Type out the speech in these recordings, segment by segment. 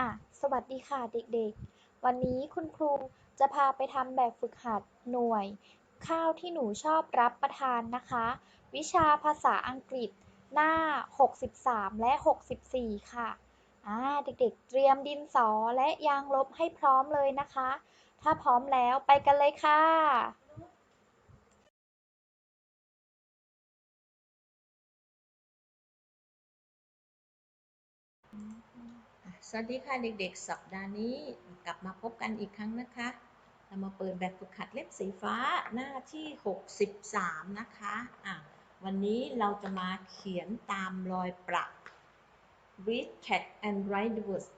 อะ สวัสดีค่ะเด็กๆ วันนี้คุณครูจะพาไปทำแบบฝึกหัดหน่วย ข้าวที่หนูชอบรับประทานนะคะ วิชาภาษาอังกฤษ หน้า 63 และ 64 ค่ะ อ่า เด็กๆ เตรียมดินสอและยางลบให้พร้อมเลยนะคะ ถ้าพร้อมแล้วไปกันเลยค่ะอะ สวัสดีค่ะเด็กๆ สัปดาห์นี้กลับมาพบกันอีกครั้งนะคะ เรามาเปิดแบบฝึกหัดเล่มสีฟ้าหน้าที่ 63 นะคะอะวันนี้เราจะมาเขียนตามรอยประ read cat and write the words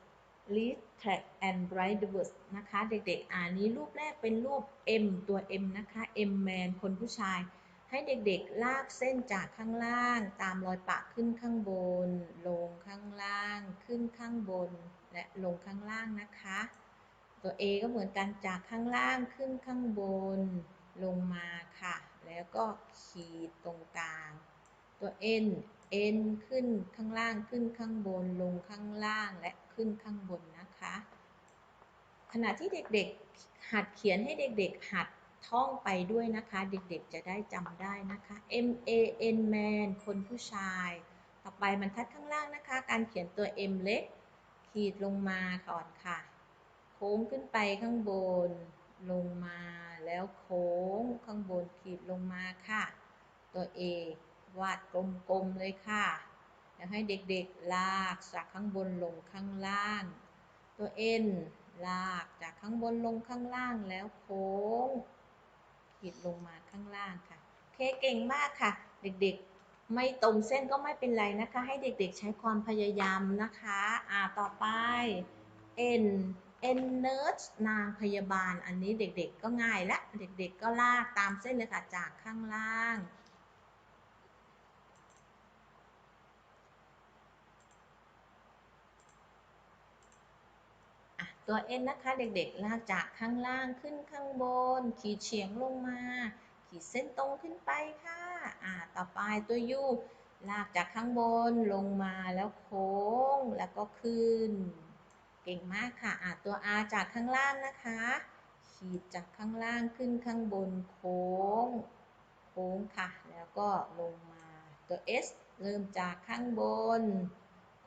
read cat and write the words นะคะ เด็กๆ อ่านนี้รูปแรกเป็นรูป M ตัว M นะคะ M man คนผู้ชาย ให้เด็กๆลากเส้นจากข้างล่าง ตามรอยปะขึ้นข้างบน ลงข้างล่าง ขึ้นข้างบน และลงข้างล่างนะคะ ตัว A ก็เหมือนกันจากข้างล่างขึ้นข้างบน ลงมาค่ะ แล้วก็ขีดตรงกลาง ตัว N N ขึ้นข้างล่างขึ้นข้างบน ลงข้างล่างและขึ้นข้างบนนะคะ ขณะที่เด็กๆ หัดเขียนให้เด็กๆ หัด ท่องไปด้วยนะคะ เด็กๆจะได้จำได้นะคะ M A N man คนผู้ชาย ต่อไปบรรทัดข้างล่างนะคะ การเขียนตัว M เล็ก ขีดลงมาก่อนค่ะ โค้งขึ้นไปข้างบน ลงมาแล้วโค้งข้างบนขีดลงมาค่ะ ตัว A วาดกลมๆเลยค่ะแล้วให้เด็กๆลากจากข้างบนลงข้างล่าง ตัว N ลากจากข้างบนลงข้างล่างแล้วโค้ง ผิดลงมาข้างล่างค่ะเคเก่งมากค่ะ เด็กๆ ไม่ตรงเส้นก็ไม่เป็นไรนะคะ ให้เด็กๆ ใช้ความพยายามนะคะ อ่าต่อไป N N nurse นางพยาบาล อันนี้เด็กๆ ก็ง่ายละ เด็กๆ ก็ลากตามเส้นเลยค่ะ จากข้างล่าง ตัว N นะคะเด็กๆลากจากข้างล่างขึ้นข้างบน ขีดเฉียงลงมา ขีดเส้นตรงขึ้นไปค่ะอ่าต่อไปตัว U ลากจากข้างบนลงมาแล้วโค้งแล้วก็ขึ้น เก่งมากค่ะอ่าตัว R จากข้างล่างนะคะ ขีดจากข้างล่างขึ้นข้างบนโค้ง โค้งค่ะ แล้วก็ลงมาตัว S เริ่มจากข้างบน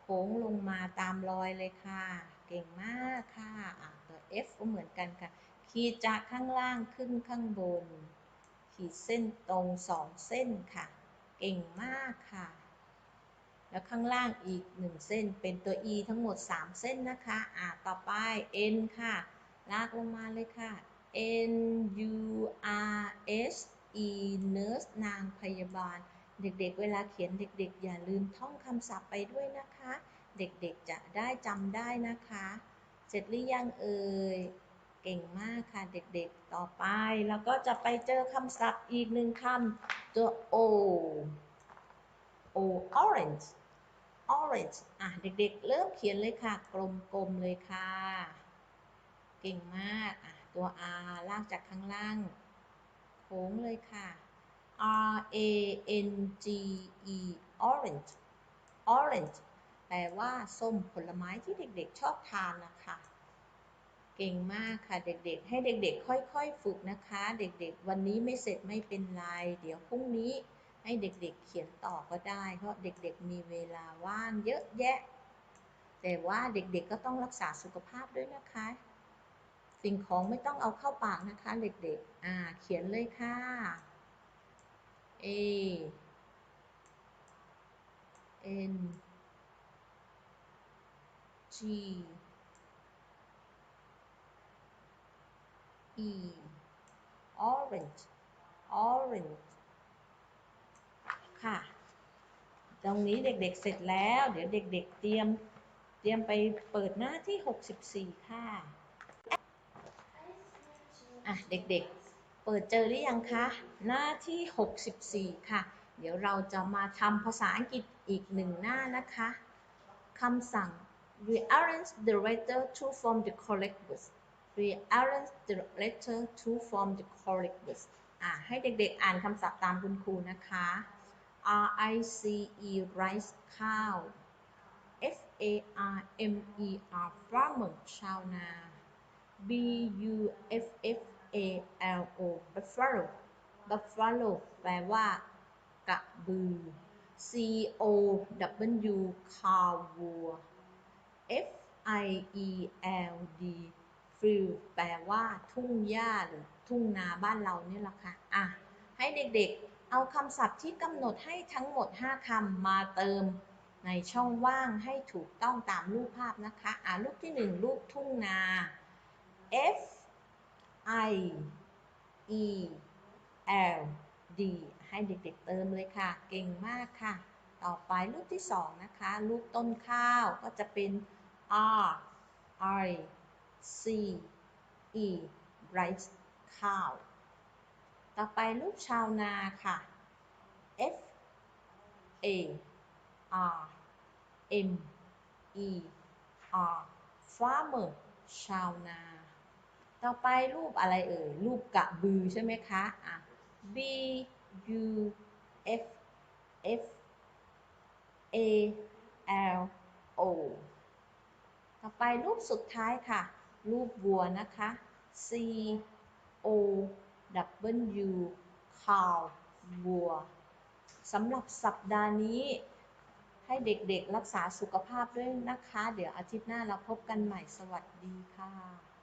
โค้งลงมาตามรอยเลยค่ะ เก่งมากค่ะะตัว F ก็เหมือนกันค่ะ ขีดจากข้างล่างขึ้นข้างบน ขีดเส้นตรงสองเส้นค่ะ เก่งมากค่ะ แล้วข้างล่างอีกหนึ่งเส้นเป็นตัว E ทั้งหมด 3 เส้นนะคะอะต่อไป N ค่ะ ลากลงมาเลยค่ะ N U R S E nurse นางพยาบาล เด็กๆ เวลาเขียนเด็กๆ อย่าลืมท่องคำศัพท์ไปด้วยนะคะ เด็กๆ จะได้จำได้นะคะ เสร็จหรือยังเอ่ย เก่งมากค่ะเด็กๆ ต่อไปเราก็จะไปเจอคำศัพท์อีกหนึ่งคำตัว O O orange orange อะเด็กๆ เริ่มเขียนเลยค่ะ กลมๆ เลยค่ะ เก่งมากอะตัว R ลากจากข้างล่าง โค้งเลยค่ะ R A N G E orange orange แปลว่าส้มผลไม้ที่เด็กๆชอบทานนะคะ เก่งมากค่ะเด็กๆ ให้เด็กๆ ค่อยๆ ฝึกนะคะ เด็กๆ วันนี้ไม่เสร็จไม่เป็นไร เดี๋ยวพรุ่งนี้ให้เด็กๆ เขียนต่อก็ได้ เพราะเด็กๆ มีเวลาว่างเยอะแยะ แต่ว่าเด็กๆ ก็ต้องรักษาสุขภาพด้วยนะคะ สิ่งของไม่ต้องเอาเข้าปากนะคะ เด็กๆ อ่า เขียนเลยค่ะ A N G E orange orange ค่ะ ตรงนี้เด็กๆเสร็จแล้ว เดี๋ยวเด็กๆเตรียม เตรียมไปเปิดหน้าที่ 64 ค่ะ อะ เด็กๆ เปิดเจอหรือยังคะ หน้าที่ 64 ค่ะ เดี๋ยวเราจะมาทำภาษาอังกฤษอีกหนึ่งหน้านะคะคำสั่ง rearrange the letter to form the correct word rearrange the letter to form the correct word อะให้เด็กๆอ่านคำศัพท์ตามคุณครูนะคะ R I C E rice ข้าว F A R M E R farmer ชาวนา B U F F buffalo buffalo แปลว่ากระบือ C O W cow วัว F I E L D field แปลว่าทุ่งหญ้าหรือทุ่งนาบ้านเรานี่แหละค่ะ อะ ให้เด็กๆ เอาคำศัพท์ที่กำหนดให้ทั้งหมด 5คำมาเติมในช่องว่างให้ถูกต้องตามรูปภาพนะคะ อ่ารูปที่ 1 รูปทุ่งนา F I E L D ให้เด็กๆเติมเลยค่ะ เก่งมากค่ะ ต่อไปรูปที่2นะคะ รูปต้นข้าวก็จะเป็น R I C E rice ข้าว ต่อไปรูปชาวนาค่ะ F A R M E R farmer ชาวนา ต่อไปรูปอะไรเอ่ย รูปกระบือใช่ไหมคะ อะ B U F F A L O ต่อไปรูปสุดท้ายค่ะ รูปวัวนะคะ C O W cow วัวสำหรับสัปดาห์นี้ให้เด็กๆรักษาสุขภาพด้วยนะคะ เดี๋ยวอาทิตย์หน้าเราพบกันใหม่สวัสดีค่ะ